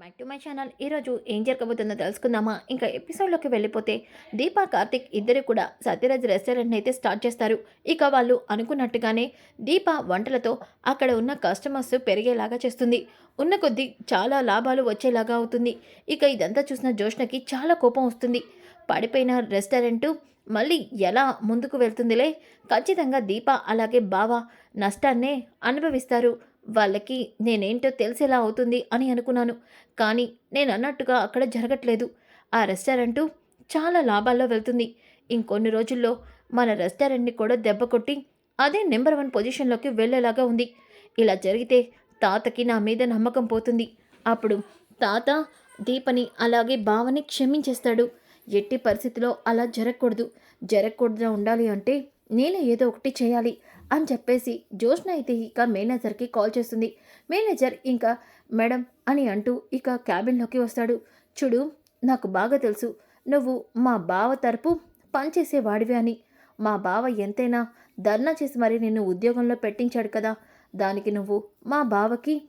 Back to my channel. ఈరోజు ఏం జరగబోతుందో తెలుసుకుందామా? ఇంకా ఎపిసోడ్లోకి వెళ్ళిపోతే దీపా కార్తిక్ ఇద్దరు కూడా సత్యరాజ్ రెస్టారెంట్ని అయితే స్టార్ట్ చేస్తారు. ఇక వాళ్ళు అనుకున్నట్టుగానే దీప వంటలతో అక్కడ ఉన్న కస్టమర్స్ పెరిగేలాగా చేస్తుంది. ఉన్న కొద్దీ చాలా లాభాలు వచ్చేలాగా అవుతుంది. ఇక ఇదంతా చూసిన జోష్నకి చాలా కోపం వస్తుంది. పడిపోయిన రెస్టారెంటు మళ్ళీ ఎలా ముందుకు వెళ్తుందిలే? ఖచ్చితంగా దీప అలాగే బావ నష్టాన్నే అనుభవిస్తారు. వాళ్ళకి నేనేంటో తెలిసేలా అవుతుంది అని అనుకున్నాను. కానీ నేను అన్నట్టుగా అక్కడ జరగట్లేదు. ఆ రెస్టారెంటు చాలా లాభాల్లో వెళ్తుంది. ఇంకొన్ని రోజుల్లో మన రెస్టారెంట్ని కూడా దెబ్బ కొట్టి అదే నెంబర్ వన్ పొజిషన్లోకి వెళ్ళేలాగా ఉంది. ఇలా జరిగితే తాతకి నా మీద నమ్మకం పోతుంది. అప్పుడు తాత దీపని అలాగే బావని క్షమించేస్తాడు. ఎట్టి పరిస్థితిలో అలా జరగకూడదు. జరగకూడదు ఉండాలి అంటే నేను ఏదో ఒకటి చేయాలి. అని చెప్పేసి జోష్న అయితే ఇక మేనేజర్కి కాల్ చేస్తుంది. మేనేజర్ ఇంకా మేడం అని అంటూ ఇక క్యాబిన్లోకి వస్తాడు. చూడు నాకు బాగా తెలుసు. నువ్వు మా బావ తరపు పనిచేసేవాడివి అని. మా బావ ఎంతైనా ధర్నా చేసి మరి నిన్ను ఉద్యోగంలో పెట్టించాడు కదా. దానికి నువ్వు మా బావకి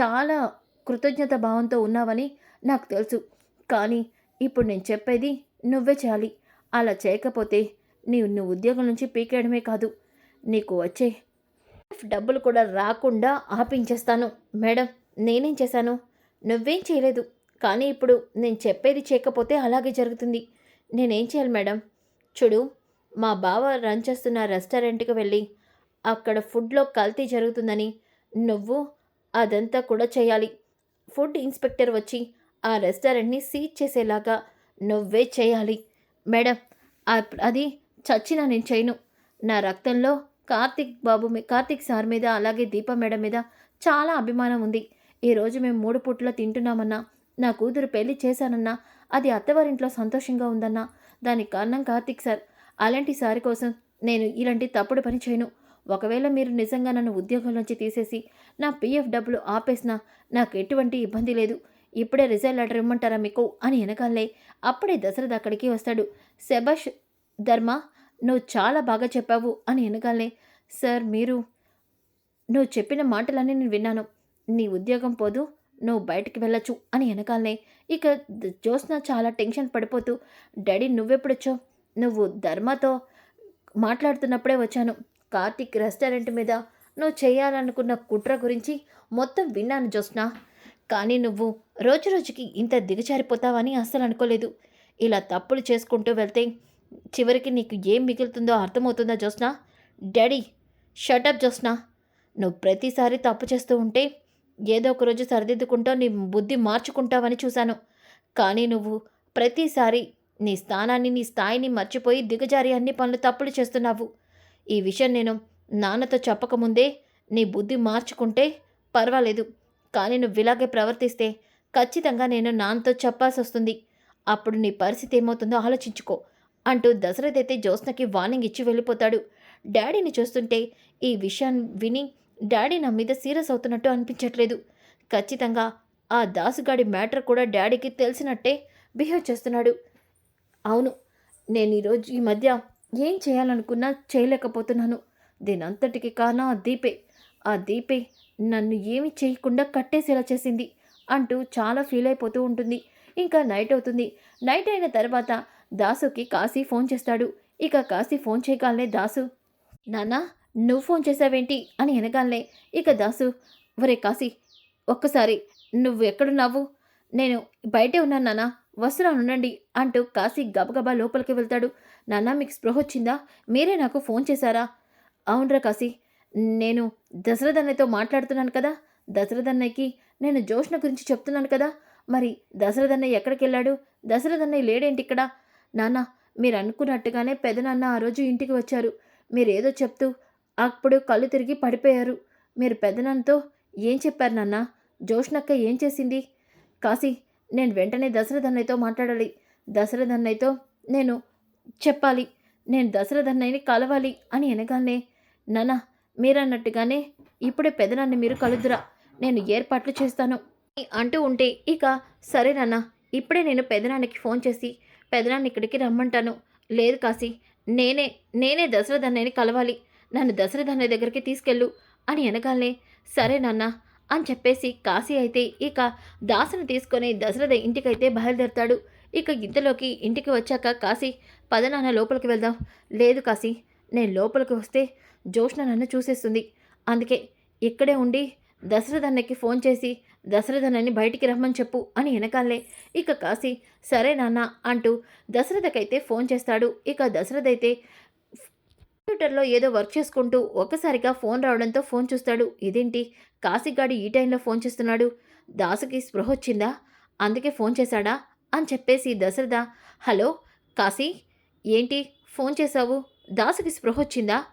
చాలా కృతజ్ఞత భావంతో ఉన్నావని నాకు తెలుసు. కానీ ఇప్పుడు నేను చెప్పేది నువ్వే చేయాలి. అలా చేయకపోతే నీవు నువ్వు ఉద్యోగం నుంచి పీకేయడమే కాదు. నీకు వచ్చే డబ్బులు కూడా రాకుండా ఆపించేస్తాను. మేడం నేనేం చేశాను? నువ్వేం చేయలేదు. కానీ ఇప్పుడు నేను చెప్పేది చేయకపోతే అలాగే జరుగుతుంది. నేనేం చేయాలి మేడం? చూడు మా బావ రన్ చేస్తున్న రెస్టారెంట్కి వెళ్ళి అక్కడ ఫుడ్లో కల్తీ జరుగుతుందని నువ్వు అదంతా కూడా చేయాలి. ఫుడ్ ఇన్స్పెక్టర్ వచ్చి ఆ రెస్టారెంట్ని సీజ్ చేసేలాగా నువ్వే చేయాలి. మేడం అది చచ్చినా నేను చేయను. నా రక్తంలో కార్తిక్ బాబు మీ కార్తిక్ సార్ మీద అలాగే దీప మేడం మీద చాలా అభిమానం ఉంది. ఈరోజు మేము మూడు పూట్ల తింటున్నామన్నా నా కూతురు పెళ్ళి చేశానన్నా అది అత్తవారింట్లో సంతోషంగా ఉందన్నా దానికి కారణం కార్తిక్ సార్. అలాంటి సారి కోసం నేను ఇలాంటి తప్పుడు పని చేయను. ఒకవేళ మీరు నిజంగా నన్ను ఉద్యోగం నుంచి తీసేసి నా పిఎఫ్ డబ్బులు ఆపేసినా నాకు ఎటువంటి ఇబ్బంది లేదు. ఇప్పుడే రిజైన్ లెటర్ ఇమ్మంటారా మీకు అని వెనకాలే అప్పుడే దశరథ్ అక్కడికి వస్తాడు. శభాష్ ధర్మ నువ్వు చాలా బాగా చెప్పావు అని ఎనగాలే. సార్ మీరు నువ్వు చెప్పిన మాటలన్నీ నేను విన్నాను. నీ ఉద్యోగం పోదు నువ్వు బయటికి వెళ్ళొచ్చు అని వెనకాలనే ఇక జ్యోత్స్న చాలా టెన్షన్ పడిపోతూ డాడీ నువ్వెప్పుడొచ్చావు? నువ్వు ధర్మతో మాట్లాడుతున్నప్పుడే వచ్చాను. కార్తిక్ రెస్టారెంట్ మీద నువ్వు చేయాలనుకున్న కుట్ర గురించి మొత్తం విన్నాను జ్యోత్స్న. కానీ నువ్వు రోజు రోజుకి ఇంత దిగజారిపోతావని అస్సలు అనుకోలేదు. ఇలా తప్పులు చేసుకుంటూ వెళ్తే చివరికి నీకు ఏం మిగులుతుందో అర్థమవుతుందా జ్యోత్స్న? Daddy shut up Jyotsna. నువ్వు ప్రతిసారి తప్పు చేస్తూ ఉంటే ఏదో ఒక రోజు నీ బుద్ధి మార్చుకుంటావని చూశాను. కానీ నువ్వు ప్రతిసారి నీ స్థానాన్ని నీ స్థాయిని మర్చిపోయి దిగజారి అన్ని పనులు తప్పులు చేస్తున్నావు. ఈ విషయం నేను నాన్నతో చెప్పకముందే నీ బుద్ధి మార్చుకుంటే పర్వాలేదు. కానీ నువ్వు ఇలాగే ప్రవర్తిస్తే ఖచ్చితంగా నేను నాన్నతో చెప్పాల్సి వస్తుంది అప్పుడు నీ పరిస్థితి ఏమవుతుందో ఆలోచించుకో. అంటూ దశరథ్ అయితే జ్యోత్స్నకి వార్నింగ్ ఇచ్చి వెళ్ళిపోతాడు. డాడీని చూస్తుంటే ఈ విషయాన్ని విని డాడీ నా మీద సీరియస్ అవుతున్నట్టు అనిపించట్లేదు. ఖచ్చితంగా ఆ దాసుగాడి మ్యాటర్ కూడా డాడీకి తెలిసినట్టే బిహేవ్ చేస్తున్నాడు. అవును నేను ఈరోజు ఈ మధ్య ఏం చేయాలనుకున్నా చేయలేకపోతున్నాను. దీనంతటికి కారణం ఆ దీపే. ఆ దీపే నన్ను ఏమి చేయకుండా కట్టేసేలా చేసింది అంటూ చాలా ఫీల్ అయిపోతూ ఉంటుంది. ఇంకా నైట్ అవుతుంది. నైట్ అయిన తర్వాత దాసుకి కాశీ ఫోన్ చేస్తాడు. ఇక కాశీ ఫోన్ చేయగలనే దాసు నాన్నా నువ్వు ఫోన్ చేసావేంటి అని వెనగాలనే ఇక దాసు ఒరే కాశీ ఒక్కసారి నువ్వు ఎక్కడున్నావు? నేను బయటే ఉన్నాను నాన్న. వస్తున్నాను ఉండండి అంటూ కాశీ గబగబా లోపలికి వెళ్తాడు. నాన్న మీకు స్పృహ వచ్చిందా? మీరే నాకు ఫోన్ చేశారా? అవునరా కాశీ నేను దశరథ్ అన్నయ్యతో మాట్లాడుతున్నాను కదా. దశరథ్ అన్నయ్యకి నేను జోష్ణ గురించి చెప్తున్నాను కదా. మరి దశరథ్ అన్నయ్య ఎక్కడికి వెళ్ళాడు దశరథ్ అన్నయ్య లేడేంటి ఇక్కడ? నాన్న మీరు అనుకున్నట్టుగానే పెదనాన్న ఆ రోజు ఇంటికి వచ్చారు. మీరేదో చెప్తూ అప్పుడు కళ్ళు తిరిగి పడిపోయారు. మీరు పెదనాన్నతో ఏం చెప్పారు నాన్న? జోష్నక్క ఏం చేసింది? కాశీ నేను వెంటనే దశరథ్ అన్నయ్యతో మాట్లాడాలి. దశరథ్ అన్నయ్యతో నేను చెప్పాలి. నేను దశరథ్ అన్నయ్యని కలవాలి అని వెనగానే నాన్న మీరన్నట్టుగానే ఇప్పుడే పెదనాన్ని మీరు కలుద్దురా. నేను ఏర్పాట్లు చేస్తాను. అంటూ ఉంటే ఇక సరే నాన్న ఇప్పుడే నేను పెదనాన్నకి ఫోన్ చేసి పెదనాన్ని ఇక్కడికి రమ్మంటాను. లేదు కాశీ నేనే నేనే దశరథ అన్నయ్యని కలవాలి. నన్ను దశరథ అన్నయ్య దగ్గరికి తీసుకెళ్ళు అని అనగానే సరే నాన్న అని చెప్పేసి కాశీ అయితే ఇక దాసును తీసుకొని దశరథ ఇంటికైతే బయలుదేరుతాడు. ఇక ఇంతలోకి ఇంటికి వచ్చాక కాశీ పదనాన్న లోపలికి వెళ్దాం. లేదు కాశీ నేను లోపలికి వస్తే జోష్న నన్ను చూసేస్తుంది. అందుకే ఇక్కడే ఉండి దశరథ అన్నకి ఫోన్ చేసి దశరథనని బయటికి రమ్మని చెప్పు అని వెనకాలే ఇక కాశీ సరే నాన్న అంటూ దశరథకైతే ఫోన్ చేస్తాడు. ఇక దశరథ అయితే కంప్యూటర్లో ఏదో వర్క్ చేసుకుంటూ ఒక్కసారిగా ఫోన్ రావడంతో ఫోన్ చూస్తాడు. ఇదేంటి? కాశీగాడు ఈ టైంలో ఫోన్ చేస్తున్నాడు. దాసుకి స్పృహ వచ్చిందా? అందుకే ఫోన్ చేశాడా? అని చెప్పేసి దశరథ హలో కాశీ ఏంటి ఫోన్ చేశావు? దాసుకి స్పృహ వచ్చిందా?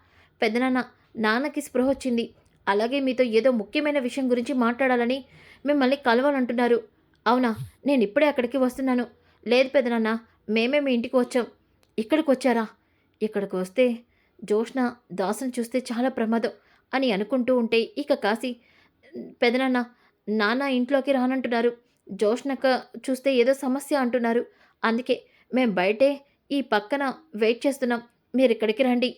పెద్దనాన్న నాన్నకి స్పృహ వచ్చింది. అలాగే మీతో ఏదో ముఖ్యమైన విషయం గురించి మాట్లాడాలని మిమ్మల్ని కలవాలంటున్నారు. అవునా నేను ఇప్పుడే అక్కడికి వస్తున్నాను. లేదు పెదనాన్న మేమే మీ ఇంటికి వచ్చాం. ఇక్కడికి వచ్చారా ఇక్కడికి వస్తే జోష్ణ దాసును చూస్తే చాలా ప్రమాదం అని అనుకుంటూ ఉంటే ఇక కాశీ పెదనాన్న నాన్న ఇంట్లోకి రానంటున్నారు. జోష్నక్క చూస్తే ఏదో సమస్య అంటున్నారు. అందుకే మేం బయటే ఈ పక్కన వెయిట్ చేస్తున్నాం. మీరు ఇక్కడికి రండి.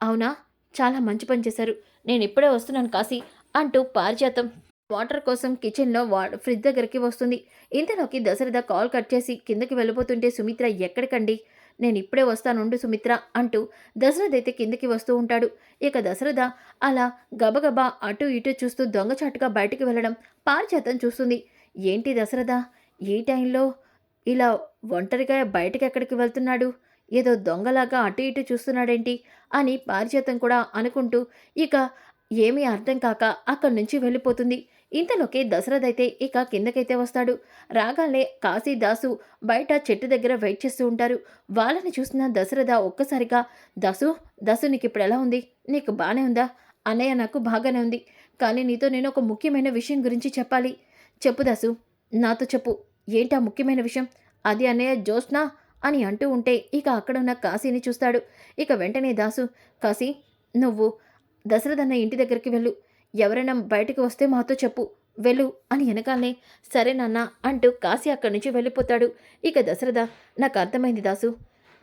అవునా చాలా మంచి పని చేశారు. నేను ఇప్పుడే వస్తున్నాను కాశీ అంటూ పారిజాతం. వాటర్ కోసం కిచెన్లో వా ఫ్రిడ్జ్ దగ్గరికి వస్తుంది. ఇంతలోకి దశరథ కాల్ కట్ చేసి కిందకి వెళ్ళిపోతుంటే సుమిత్ర ఎక్కడికండి? నేను ఇప్పుడే వస్తానుండు సుమిత్ర అంటూ దశరథ అయితే కిందకి వస్తూ ఉంటాడు. ఇక దశరథ అలా గబగబా అటు ఇటు చూస్తూ దొంగచాటుగా బయటికి వెళ్ళడం పారిచేతం చూస్తుంది. ఏంటి దశరథ? ఈ టైంలో ఇలా ఒంటరిగా బయటకి ఎక్కడికి వెళ్తున్నాడు? ఏదో దొంగలాగా అటు ఇటు చూస్తున్నాడేంటి? అని పారిచేతం కూడా అనుకుంటూ ఇక ఏమీ అర్థం కాక అక్కడి నుంచి వెళ్ళిపోతుంది. ఇంతలోకి దశరథ అయితే ఇక కిందకైతే వస్తాడు. రాగానే కాశీదాసు బయట చెట్టు దగ్గర వెయిట్ చేస్తూ ఉంటారు. వాళ్ళని చూసిన దశరథ ఒక్కసారిగా దసు దసు నీకు ఇప్పుడు ఎలా ఉంది? నీకు బాగానే ఉందా? అన్నయ్య నాకు బాగానే ఉంది. కానీ నీతో నేను ఒక ముఖ్యమైన విషయం గురించి చెప్పాలి. చెప్పు దాసు నాతో చెప్పు. ఏంటా ముఖ్యమైన విషయం? అది అన్నయ్య జోష్నా అని అంటూ ఉంటే ఇక అక్కడ ఉన్న కాశీని చూస్తాడు. ఇక వెంటనే దాసు కాశీ నువ్వు దశరథన్న ఇంటి దగ్గరికి వెళ్ళు. ఎవరైనా బయటకు వస్తే మాతో చెప్పు వెళ్ళు అని వెనకాలనే సరే నాన్న అంటూ కాశీ అక్కడి నుంచి వెళ్ళిపోతాడు. ఇక దశరథ నాకు అర్థమైంది దాసు.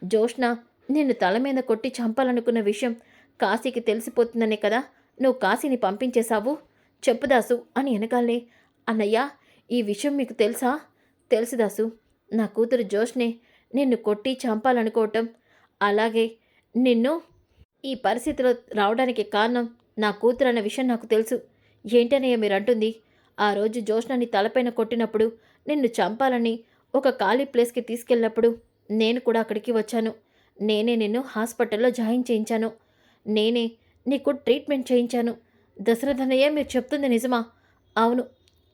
జోష్ణ నిన్ను తల మీద కొట్టి చంపాలనుకున్న విషయం కాశీకి తెలిసిపోతుందనే కదా? నువ్వు కాశీని పంపించేశావు. చెప్పు దాసు అని వెనకాలనే అన్నయ్య ఈ విషయం మీకు తెలుసా? తెలుసు దాసు. నా కూతురు జోష్నే నిన్ను కొట్టి చంపాలనుకోవటం. అలాగే నిన్ను ఈ పరిస్థితిలో రావడానికి కారణం నా కూతురు అన్న విషయం నాకు తెలుసు. ఏంటనయ్య మీరు అంటుంది ఆ రోజు జోష్నని తలపైన కొట్టినప్పుడు నిన్ను చంపాలని ఒక ఖాళీ ప్లేస్కి తీసుకెళ్ళినప్పుడు నేను కూడా అక్కడికి వచ్చాను. నేనే నిన్ను హాస్పిటల్లో జాయిన్ చేయించాను. నేనే నీకు ట్రీట్మెంట్ చేయించాను. దశరథనయ్య మీరు చెప్తుంది నిజమా? అవును.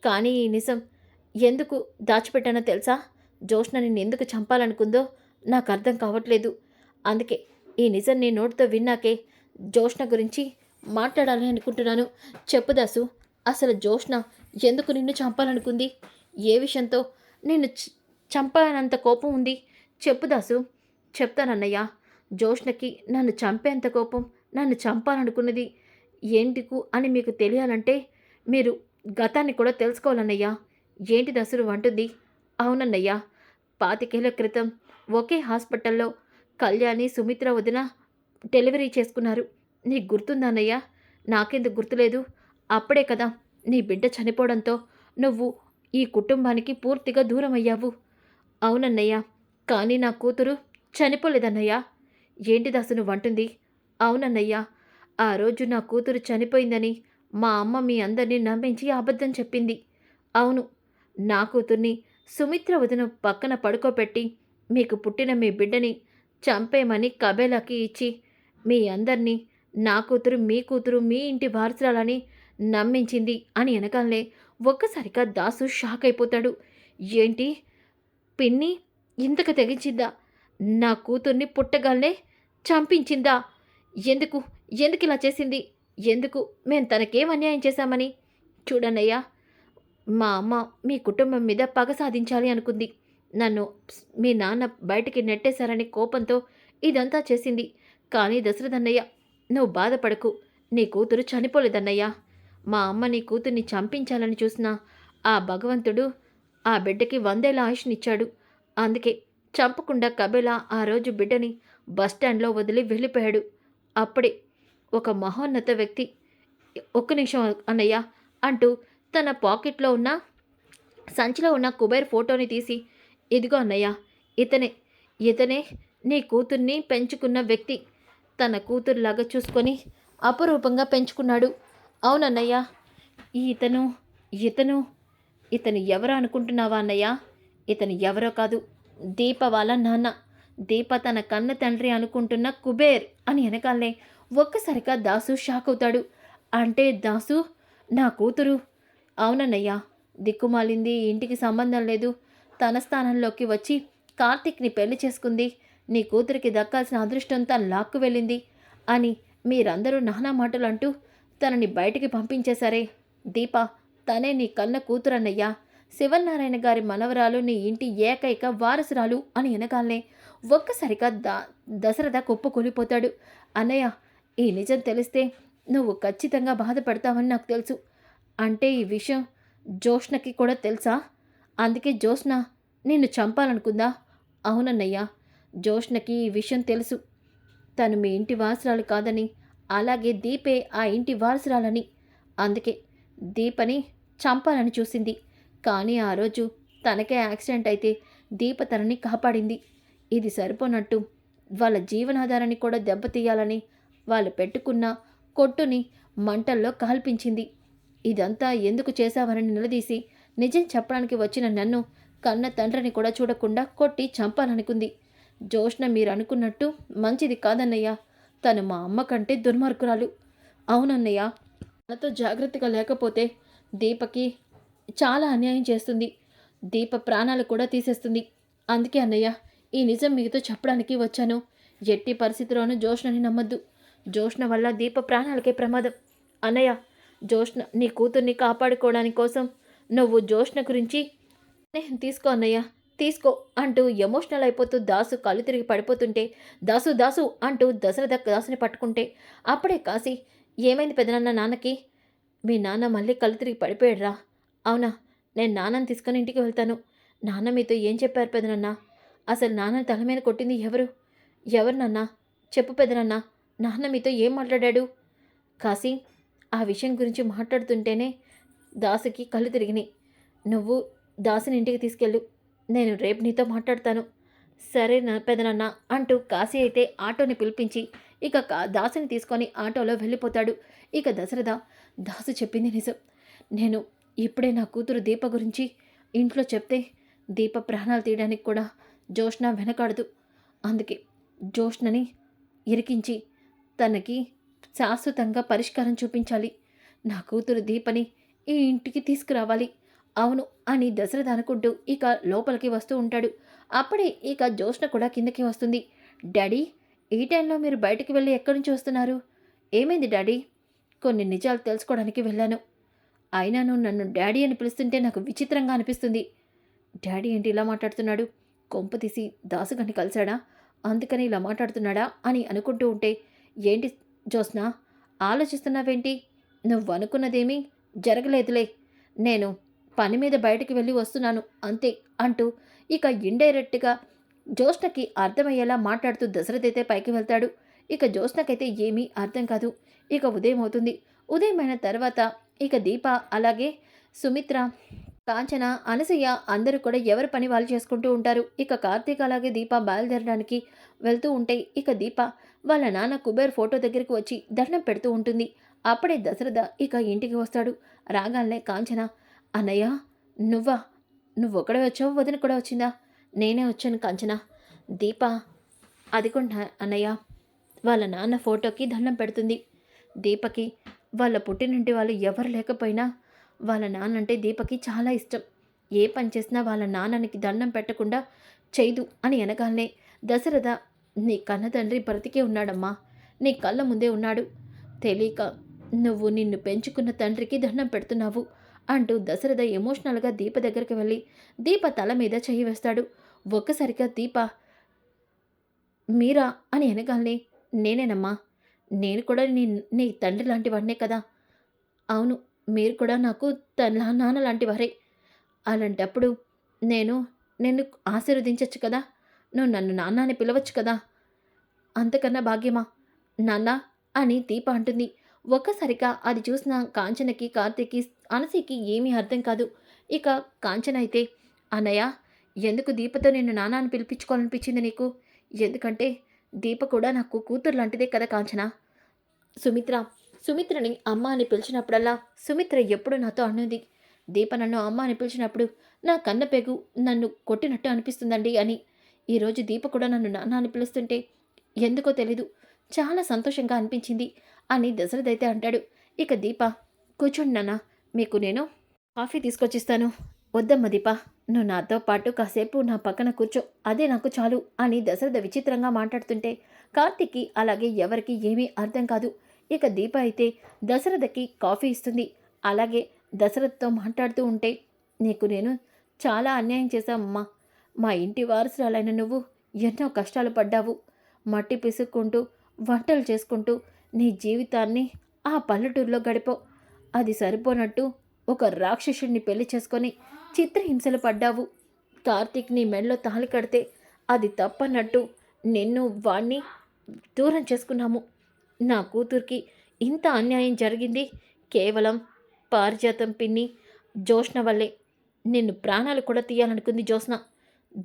కానీ ఈ నిజం ఎందుకు దాచిపెట్టానో తెలుసా? జోష్న నిన్ను ఎందుకు చంపాలనుకుందో నాకు అర్థం కావట్లేదు. అందుకే ఈ నిజం నీ నోటితో విన్నాకే జోష్న గురించి మాట్లాడాలని అనుకుంటున్నాను. చెప్పు దాసు అసలు జోష్న ఎందుకు నిన్ను చంపాలనుకుంది? ఏ విషయంతో నిన్ను చ- కోపం ఉంది? చెప్పు దాసు చెప్తానన్నయ్య. జోష్నకి నన్ను చంపేంత కోపం నన్ను చంపాలనుకున్నది ఏంటికు అని మీకు తెలియాలంటే మీరు గతాన్ని కూడా తెలుసుకోవాలన్నయ్యా. ఏంటి దసరు అంటుంది? అవునన్నయ్యా. పాతికేళ్ళ క్రితం ఒకే హాస్పిటల్లో కళ్యాణి సుమిత్ర వదిన డెలివరీ చేసుకున్నారు. నీకు గుర్తుందానయ్యా? నాకెందుకు గుర్తులేదు? అప్పుడే కదా నీ బిడ్డ చనిపోవడంతో నువ్వు ఈ కుటుంబానికి పూర్తిగా దూరం అయ్యావు అవునన్నయ్య కానీ నా కూతురు చనిపోలేదన్నయ్యా. ఏంటి దాసు నువ్వు అవునన్నయ్యా ఆ రోజు నా కూతురు చనిపోయిందని మా అమ్మ మీ అందరినీ నమ్మించి అబద్ధం చెప్పింది. అవును నా కూతుర్ని సుమిత్ర వదిన పక్కన పడుకోబెట్టి మీకు పుట్టిన మీ బిడ్డని చంపేమని కబేలాకి ఇచ్చి మీ అందరినీ నా కూతురు మీ కూతురు మీ ఇంటి వారసురాలని నమ్మించింది అని వెనకాలనే ఒక్కసారిగా దాసు షాక్ అయిపోతాడు. ఏంటి? పిన్ని ఇంతకు తెగించిందా? నా కూతుర్ని పుట్టగానే చంపించిందా? ఎందుకు? ఎందుకు ఇలా చేసింది? ఎందుకు? మేము తనకేం అన్యాయం చేశామని? చూడన్నయ్యా మా అమ్మ మీ కుటుంబం మీద పగ సాధించాలి అనుకుంది. నన్ను మీ నాన్న బయటికి నెట్టేశారని కోపంతో ఇదంతా చేసింది. కానీ దశరథన్నయ్య నువ్వు బాధపడకు. నీ కూతురు చనిపోలేదన్నయ్యా. మా అమ్మ నీ కూతుర్ని చంపించాలని చూసిన ఆ భగవంతుడు ఆ బిడ్డకి వందేల ఆయుష్నిచ్చాడు. అందుకే చంపకుండా కబేలా ఆ రోజు బిడ్డని బస్టాండ్లో వదిలి వెళ్ళిపోయాడు. అప్పుడే ఒక మహోన్నత వ్యక్తి ఒక్క నిమిషం అన్నయ్య అంటూ తన పాకెట్లో ఉన్న సంచిలో ఉన్న కుబేర్ ఫోటోని తీసి ఇదిగో అన్నయ్య ఇతనే ఇతనే నీ కూతుర్ని పెంచుకున్న వ్యక్తి. తన కూతురులాగా చూసుకొని అపురూపంగా పెంచుకున్నాడు. అవునన్నయ్య ఇతను ఇతను ఇతను ఎవరో అనుకుంటున్నావా అన్నయ్య? ఇతను ఎవరో కాదు దీప వాళ్ళ నాన్న. దీప తన కన్న తండ్రి అనుకుంటున్న కుబేర్ అని వెనకాలనే ఒక్కసారిగా దాసు షాక్ అవుతాడు. అంటే దాసు నా కూతురు. అవునన్నయ్య దిక్కుమాలింది ఇంటికి సంబంధం లేదు. తన స్థానంలోకి వచ్చి కార్తిక్ని పెళ్ళి చేసుకుంది. నీ కూతురికి దక్కాల్సిన అదృష్టం తను లాక్కు వెళ్ళింది అని మీరందరూ నానా మాటలు అంటూ తనని బయటికి పంపించేశారే. దీప తనే నీ కన్న కూతురన్నయ్యా. శివనారాయణ గారి మనవరాలు నీ ఇంటి ఏకైక వారసురాలు అని వెనకాలనే ఒక్కసారిగా దా దశరథ కుప్పకూలిపోతాడు అన్నయ్య ఈ నిజం తెలిస్తే నువ్వు ఖచ్చితంగా బాధపడతావని నాకు తెలుసు. అంటే ఈ విషయం జోష్నకి కూడా తెలుసా? అందుకే జోష్న నిన్ను చంపాలనుకుందా? అవునన్నయ్యా. జోష్ణకి ఈ విషయం తెలుసు. తను మీ ఇంటి వారసురాలు కాదని అలాగే దీపే ఆ ఇంటి వారసురాలని. అందుకే దీపని చంపాలని చూసింది. కానీ ఆ రోజు తనకే యాక్సిడెంట్ అయితే దీప తనని కాపాడింది. ఇది సరిపోనట్టు వాళ్ళ జీవనాధారాన్ని కూడా దెబ్బతీయాలని వాళ్ళు పెట్టుకున్న కొట్టుని మంటల్లో కాల్పించింది. ఇదంతా ఎందుకు చేశావని నిలదీసి నిజం చెప్పడానికి వచ్చిన నన్ను కన్న తండ్రిని కూడా చూడకుండా కొట్టి చంపాలనుకుంది. జోష్న మీరు అనుకున్నట్టు మంచిది కాదన్నయ్య. తను మా అమ్మ కంటే దుర్మార్గురాలు. అవునన్నయ్య. తనతో జాగ్రత్తగా లేకపోతే దీపకి చాలా అన్యాయం చేస్తుంది. దీప ప్రాణాలు కూడా తీసేస్తుంది. అందుకే అన్నయ్య ఈ నిజం మీతో చెప్పడానికి వచ్చాను. ఎట్టి పరిస్థితిలోనూ జోష్నని నమ్మద్దు. జోష్న వల్ల దీప ప్రాణాలకే ప్రమాదం. అన్నయ్య జోష్న నీ కూతుర్ని కాపాడుకోవడానికి కోసం నువ్వు జోష్న గురించి తీసుకో అన్నయ్య. తీసుకో అంటూ ఎమోషనల్ అయిపోతూ దాసు కళ్ళు తిరిగి పడిపోతుంటే దాసు దాసు అంటూ దశరథ దాసుని పట్టుకుంటే అప్పుడే కాసి ఏమైంది పెదనాన్న నాన్నకి? మీ నాన్న మళ్ళీ కళ్ళు తిరిగి పడిపోయాడురా. అవునా నేను నాన్నని తీసుకొని ఇంటికి వెళ్తాను. నాన్న మీతో ఏం చెప్పారు పెదనన్న? అసలు నాన్న తల మీద కొట్టింది ఎవరు? ఎవరు నాన్న? చెప్పు పెదనన్న నాన్న మీతో ఏం మాట్లాడాడు? కాశీ ఆ విషయం గురించి మాట్లాడుతుంటేనే దాసుకి కళ్ళు తిరిగినాయి. నువ్వు దాసుని ఇంటికి తీసుకెళ్ళు. నేను రేపు నీతో మాట్లాడతాను. సరే నా పెదనన్న అంటూ కాశీ అయితే ఆటోని పిలిపించి ఇక కా- దాసుని తీసుకొని ఆటోలో వెళ్ళిపోతాడు. ఇక దశరథ దాసు చెప్పింది నిజం. నేను ఇప్పుడే నా కూతురు దీప గురించి ఇంట్లో చెప్తే దీప ప్రాణాలు తీయడానికి కూడా జోష్న వెనకాడదు. అందుకే జోష్నని ఇరికించి తనకి శాశ్వతంగా పరిష్కారం చూపించాలి. నా కూతురు దీపని ఈ ఇంటికి తీసుకురావాలి. అవును అని దశరథ అనుకుంటూ ఇక లోపలికి వస్తూ ఉంటాడు. అప్పుడే ఇక జ్యోష్ణ కూడా కిందకి వస్తుంది. డాడీ ఈ టైంలో మీరు బయటికి వెళ్ళి ఎక్కడి నుంచి వస్తున్నారు? ఏమైంది డాడీ? కొన్ని నిజాలు తెలుసుకోవడానికి వెళ్ళాను. అయినాను నన్ను డాడీ అని పిలుస్తుంటే నాకు విచిత్రంగా అనిపిస్తుంది. డాడీ ఏంటి ఇలా మాట్లాడుతున్నాడు? కొంప తీసి దాసుగారిని కలిశాడా? అందుకని ఇలా మాట్లాడుతున్నాడా అని అనుకుంటూ ఉంటే ఏంటి జోస్నా ఆలోచిస్తున్నావేంటి? నువ్వు అనుకున్నదేమీ జరగలేదులే. నేను పని మీద బయటికి వెళ్ళి వస్తున్నాను అంతే అంటూ ఇక ఇండైరెక్ట్గా జ్యోష్ణకి అర్థమయ్యేలా మాట్లాడుతూ దశరథ్ అయితే పైకి వెళ్తాడు. ఇక జ్యోష్ణకైతే ఏమీ అర్థం కాదు. ఇక ఉదయం అవుతుంది. ఉదయం అయిన తర్వాత ఇక దీప అలాగే సుమిత్ర కాంచన అనసయ్య అందరూ కూడా ఎవరి పని వాళ్ళు చేసుకుంటూ ఉంటారు. ఇక కార్తీక్ అలాగే దీప బయలుదేరడానికి వెళ్తూ ఉంటే ఇక దీప వాళ్ళ నాన్న కుబేర్ ఫోటో దగ్గరికి వచ్చి దండం పెడుతూ ఉంటుంది. అప్పుడే దశరథ ఇక ఇంటికి వస్తాడు. రాగాలనే కాంచన అన్నయ్య నువ్వా? నువ్వొక్కడే వచ్చావు? వదిన కూడా వచ్చిందా? నేనే వచ్చాను కాంచన. దీప అదిగోండి అన్నయ్య. వాళ్ళ నాన్న ఫోటోకి దండం పెడుతుంది. దీపకి వాళ్ళ పుట్టినింటి వాళ్ళు ఎవరు లేకపోయినా వాళ్ళ నాన్నంటే దీపకి చాలా ఇష్టం. ఏ పని చేసినా వాళ్ళ నాన్ననికి దండం పెట్టకుండా చేయదు అని అనగానే దశరథ నీ కన్న తండ్రి బ్రతికే ఉన్నాడమ్మా. నీ కళ్ళ ముందే ఉన్నాడు. తెలియక నువ్వు నిన్ను పెంచుకున్న తండ్రికి దండం పెడుతున్నావు. అంటూ దశరథ ఎమోషనల్గా దీప దగ్గరికి వెళ్ళి దీప తల మీద చెయ్యి వేస్తాడు. ఒక్కసారిగా దీప మీరా? అని అనగానే నేనేనమ్మా. నేను కూడా నీ నీ తండ్రి లాంటి వాడినే కదా. అవును మీరు కూడా నాకు తన నాన్న లాంటి వారే అలాంటప్పుడు నేను నిన్ను ఆశీర్వదించవచ్చు కదా. నువ్వు నన్ను నాన్న అని పిలవచ్చు కదా. అంతకన్నా భాగ్యమా? నాన్న? అని దీప అంటుంది. ఒక్కసారిగా అది చూసిన కాంచనకి కార్తీక్కి అనసీకి ఏమీ అర్థం కాదు. ఇక కాంచన అయితే అన్నయ్య ఎందుకు దీపతో నిన్ను నాన్న అని పిలిపించుకోవాలనిపించింది నీకు? ఎందుకంటే దీప కూడా నాకు కూతురు లాంటిదే కదా కాంచన. సుమిత్ర సుమిత్రని అమ్మ అని పిలిచినప్పుడల్లా సుమిత్ర ఎప్పుడు నాతో అన్నది. దీప నన్ను అమ్మ అని పిలిచినప్పుడు నా కన్న పెగు నన్ను కొట్టినట్టు అనిపిస్తుందండి అని. ఈరోజు దీప కూడా నన్ను నాన్న అని పిలుస్తుంటే ఎందుకో తెలీదు. చాలా సంతోషంగా అనిపించింది. అని దశరథ్ అయితే అంటాడు. ఇక దీప కూర్చోండి నాన్న మీకు నేను కాఫీ తీసుకొచ్చిస్తాను. వద్దమ్మ దీప నువ్వు నాతో పాటు కాసేపు నా పక్కన కూర్చో అదే నాకు చాలు అని దశరథ విచిత్రంగా మాట్లాడుతుంటే కార్తిక్కి అలాగే ఎవరికి ఏమీ అర్థం కాదు. ఇక దీప అయితే దశరథకి కాఫీ ఇస్తుంది. అలాగే దశరథ్తో మాట్లాడుతూ ఉంటే నీకు నేను చాలా అన్యాయం చేశామమ్మా మా ఇంటి వారసురాలైన నువ్వు ఎన్నో కష్టాలు పడ్డావు. మట్టి పిసుక్కుంటూ వంటలు చేసుకుంటూ నీ జీవితాన్ని ఆ పల్లెటూరులో గడిపో. అది సరిపోనట్టు ఒక రాక్షసుడిని పెళ్ళి చేసుకొని చిత్రహింసలు పడ్డావు. కార్తీక్ నీ మెడలో తాళి కడితే అది తప్పన్నట్టు నిన్ను వాణ్ణి దూరం చేసుకున్నాము. నా కూతురికి ఇంత అన్యాయం జరిగింది కేవలం పారిజాతం పిన్ని జోష్ణ వల్లే. నిన్ను ప్రాణాలు కూడా తీయాలనుకుంది జోష్ణ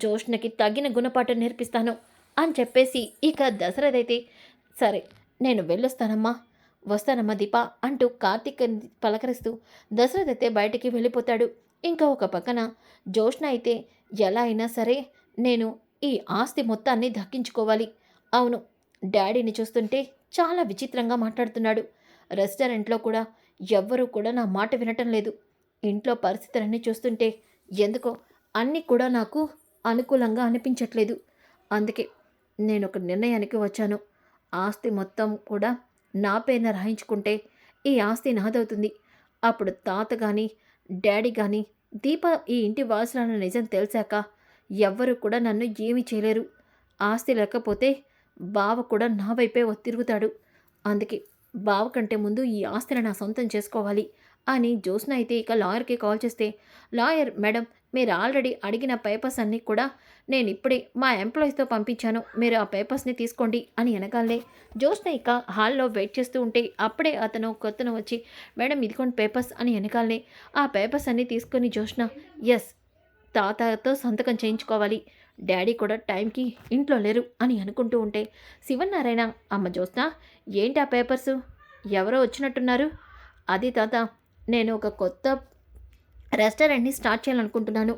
జోష్ణకి తగిన గుణపాఠం నేర్పిస్తాను అని చెప్పేసి ఇక దశరథ్ అయితే సరే నేను వెళ్ళొస్తానమ్మా. వస్తానమ్మా దీప అంటూ కార్తీక్ పలకరిస్తూ దశరథ్ అయితే బయటికి వెళ్ళిపోతాడు. ఇంకా ఒక పక్కన జోష్ణ అయితే ఎలా అయినా సరే నేను ఈ ఆస్తి మొత్తాన్ని దక్కించుకోవాలి. అవును డాడీని చూస్తుంటే చాలా విచిత్రంగా మాట్లాడుతున్నాడు. రెస్టారెంట్లో కూడా ఎవ్వరూ కూడా నా మాట వినటం లేదు. ఇంట్లో పరిస్థితులన్నీ చూస్తుంటే ఎందుకో అన్నీ కూడా నాకు అనుకూలంగా అనిపించట్లేదు. అందుకే నేను ఒక నిర్ణయానికి వచ్చాను. ఆస్తి మొత్తం కూడా నా పేరున రాయించుకుంటే ఈ ఆస్తి నాదవుతుంది. అప్పుడు తాత కానీ డాడీ కానీ దీప ఈ ఇంటి వాసన నిజం తెలిసాక ఎవ్వరూ కూడా నన్ను ఏమీ చేయలేరు. ఆస్తి లేకపోతే బావ కూడా నా వైపే తిరుగుతాడు. అందుకే బావ కంటే ముందు ఈ ఆస్తిని నా సొంతం చేసుకోవాలి అని జ్యోత్స్న అయితే ఇక లాయర్కి కాల్ చేస్తే లాయర్ మేడం మీరు ఆల్రెడీ అడిగిన పేపర్స్ అన్నీ కూడా నేను ఇప్పుడే మా ఎంప్లాయీస్తో పంపించాను. మీరు ఆ పేపర్స్ని తీసుకోండి అని అనగాలే జ్యోత్స్న ఇక హాల్లో వెయిట్ చేస్తూ ఉంటే అప్పుడే అతను కొత్తను వచ్చి మేడం ఇదిగోండి పేపర్స్ అని వెనకాలనే ఆ పేపర్స్ అన్నీ తీసుకొని జ్యోత్స్న ఎస్ తాతతో సంతకం చేయించుకోవాలి. డాడీ కూడా టైంకి ఇంట్లో లేరు అని అనుకుంటూ ఉంటే శివనారాయణ అమ్మ జ్యోత్స్న ఏంటి ఆ పేపర్సు? ఎవరో వచ్చినట్టున్నారు? అది తాత నేను ఒక కొత్త రెస్టారెంట్ని స్టార్ట్ చేయాలనుకుంటున్నాను.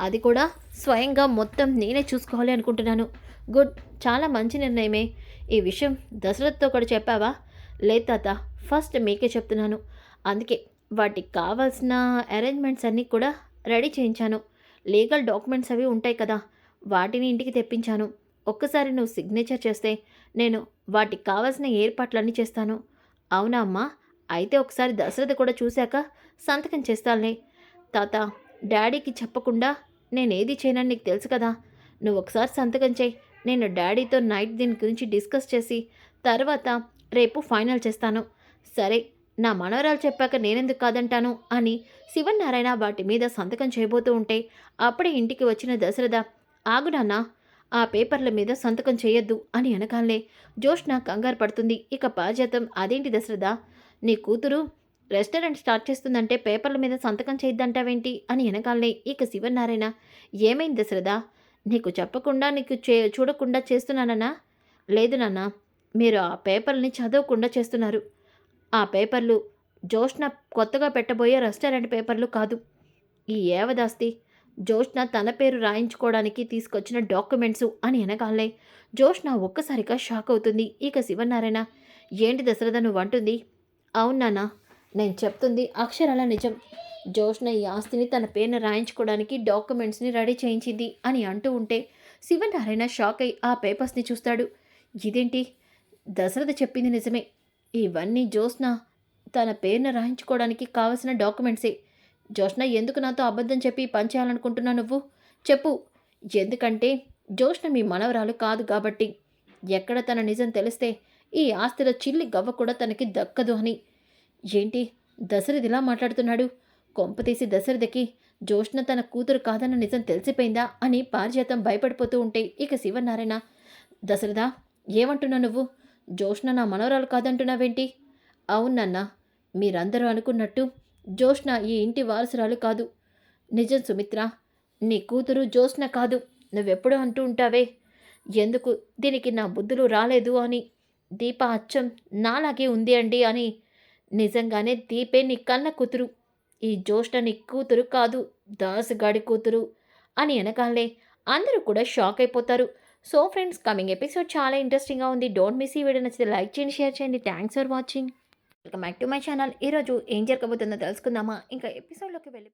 అది కూడా స్వయంగా మొత్తం నేనే చూసుకోవాలి అనుకుంటున్నాను. గుడ్ చాలా మంచి నిర్ణయమే. ఈ విషయం దశరథ్తో కూడా చెప్పావా? లేదు తాత ఫస్ట్ మీకే చెప్తున్నాను. అందుకే వాటికి కావాల్సిన అరేంజ్మెంట్స్ అన్నీ కూడా రెడీ చేయించాను. లీగల్ డాక్యుమెంట్స్ అవి ఉంటాయి కదా వాటిని ఇంటికి తెప్పించాను. ఒక్కసారి నువ్వు సిగ్నేచర్ చేస్తే నేను వాటికి కావాల్సిన ఏర్పాట్లన్నీ చేస్తాను. అవునా అమ్మా? అయితే ఒకసారి దశరథ కూడా చూశాక సంతకం చేస్తానులే. తాత డాడీకి చెప్పకుండా నేనేది చేయనని నీకు తెలుసు కదా. నువ్వు ఒకసారి సంతకం చేయి. నేను డాడీతో నైట్ దీని గురించి డిస్కస్ చేసి తర్వాత రేపు ఫైనల్ చేస్తాను. సరే నా మనవరాలు చెప్పాక నేనెందుకు కాదంటాను అని శివనారాయణ వాటి మీద సంతకం చేయబోతూ ఉంటే అప్పుడే ఇంటికి వచ్చిన దశరథ ఆగుడానా నాన్న ఆ పేపర్ల మీద సంతకం చేయొద్దు అని అనగానే జోష్న కంగారు పడుతుంది. ఇక పాజాతం అదేంటి దశరథ? నీ కూతురు రెస్టారెంట్ స్టార్ట్ చేస్తుందంటే పేపర్ల మీద సంతకం చేయొద్దంటావేంటి అని వెనకాలనే ఇక శివనారాయణ ఏమైంది దశరథ నీకు చెప్పకుండా నీకు చే చూడకుండా చేస్తున్నానన్నా లేదు నాన్న మీరు ఆ పేపర్ని చదవకుండా చేస్తున్నారు. ఆ పేపర్లు జోష్న కొత్తగా పెట్టబోయే రెస్టారెంట్ పేపర్లు కాదు. ఈ ఏవదాస్తి జోష్న తన పేరు రాయించుకోవడానికి తీసుకొచ్చిన డాక్యుమెంట్సు అని అనగాలే జోష్న ఒక్కసారిగా షాక్ అవుతుంది. ఇక శివనారాయణ ఏంటి దశరథ నువ్వు అంటుంది అవునానా నేను చెప్తుంది అక్షరాల నిజం. జోష్న ఈ ఆస్తిని తన పేరున రాయించుకోవడానికి డాక్యుమెంట్స్ని రెడీ చేయించింది అని అంటూ ఉంటే శివనారాయణ షాక్ అయి ఆ పేపర్స్ని చూస్తాడు. ఇదేంటి? దశరథ చెప్పింది నిజమే. ఇవన్నీ జోష్న తన పేరున రాయించుకోవడానికి కావలసిన డాక్యుమెంట్సే. జోష్న ఎందుకు నాతో అబద్ధం చెప్పి పనిచేయాలనుకుంటున్నావు నువ్వు? చెప్పు. ఎందుకంటే జోష్న మీ మనవరాలు కాదు కాబట్టి. ఎక్కడ తన నిజం తెలిస్తే ఈ ఆస్తిలో చిల్లి గవ్వ కూడా తనకి దక్కదు అని. ఏంటి దశరథ్ ఇలా మాట్లాడుతున్నాడు? కొంపతీసి దశరథకి జోష్న తన కూతురు కాదన్న నిజం తెలిసిపోయిందా? అని పారిజాతం భయపడిపోతూ ఉంటే ఇక శివనారాయణ దశరథ ఏమంటున్నావు నువ్వు? జోష్ణ నా మనవరాలు కాదంటున్నావేంటి? అవునన్న మీరందరూ అనుకున్నట్టు జోష్ణ ఈ ఇంటి వారసురాలు కాదు. నిజం సుమిత్ర నీ కూతురు జోష్ణ కాదు. నువ్వెప్పుడూ అంటూ ఉంటావే. ఎందుకు దీనికి నా బుద్ధులు రాలేదు అని దీప అచ్చం నాలాగే ఉంది అండి అని నిజంగానే దీపే నీ కన్న కూతురు. ఈ జ్యోష్ణ నీ కూతురు కాదు దాసుగాడి కూతురు అని వెనకాలే అందరూ కూడా షాక్ అయిపోతారు. సో ఫ్రెండ్స్ కమింగ్ ఎపిసోడ్ చాలా ఇంట్రెస్టింగ్గా ఉంది. డోంట్ మిస్ ఈ వీడియో నచ్చితే లైక్ చేయండి షేర్ చేయండి. Thanks for watching. Welcome back to my channel. ఈరోజు ఏం జరగబోతుందో తెలుసుకుందామా? ఇంకా ఎపిసోడ్లోకి వెళ్ళి